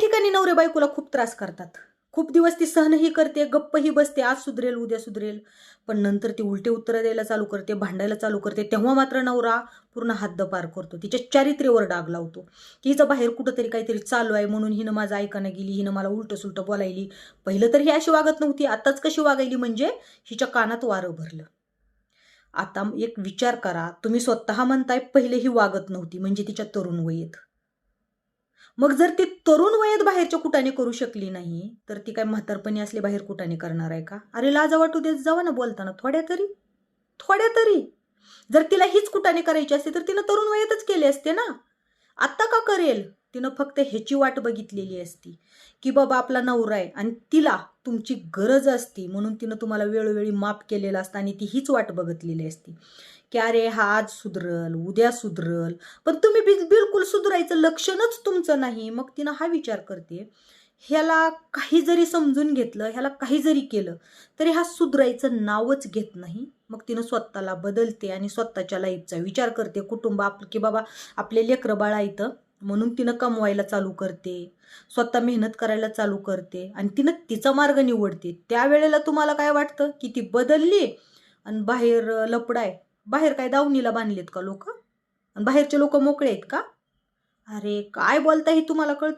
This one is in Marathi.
ठिकाणी नवरे बायकोला खूप त्रास करतात. खूप दिवस ती सहनही करते गप्पही बसते आज सुधरेल उद्या सुधरेल. पण नंतर ती उलटे उत्तरं द्यायला चालू करते भांडायला चालू करते. तेव्हा मात्र नवरा पूर्ण हद्दपार करतो. तिच्या चारित्र्यावर डाग लावतो. की हिचं बाहेर कुठंतरी काहीतरी चालू आहे म्हणून हिनं माझं ऐकानं गेली हिनं मला उलटं सुलटं बोलायली. पहिलं तर ही अशी वागत नव्हती आत्ताच कशी वागायली म्हणजे हिच्या कानात वारं भरलं. आता एक विचार करा तुम्ही स्वतः म्हणताय पहिले ही वागत नव्हती म्हणजे तिच्या तरुण वयेत. मग जर ती तरुण वयात बाहेरच्या कुटाने करू शकली नाही तर ती काय म्हातारपणी असली बाहेर कुटाने करणार आहे का? अरे लाजा वाटू देत जावा ना बोलताना थोड्या तरी थोड्या तरी. जर तिला हीच कुटाने करायची असते तर तिनं तरुण वयातच केले असते ना. आत्ता का करेल? तिनं फक्त ह्याची वाट बघितलेली असती की बाबा आपला नवरा आहे आणि तिला तुमची गरज असती म्हणून तिनं तुम्हाला वेळोवेळी माफ केलेलं असतं आणि ती हीच वाट बघितलेली असती. की अरे हा आज सुधरल उद्या सुधरल. पण तुम्ही बिलकुल सुधरायचं लक्षणच तुमचं नाही. मग तिनं हा विचार करते ह्याला काही जरी समजून घेतलं ह्याला काही जरी केलं तरी हा सुधरायचं नावच घेत नाही. मग तिनं स्वतःला बदलते आणि स्वतःच्या लाईफचा विचार करते. कुटुंब आप की बाबा आपले लेकरं बाळा इथं म्हणून तिनं कमवायला चालू करते स्वतः मेहनत करायला चालू करते आणि तिनं तिचा मार्ग निवडते. त्यावेळेला तुम्हाला काय वाटतं? की ती बदलली आणि बाहेर लपडाय. बाहेर काय दावणीला बांधलेत का लोक? आणि बाहेरचे लोक मोकळे आहेत का? अरे काय बोलता हे तुम्हाला कळतं?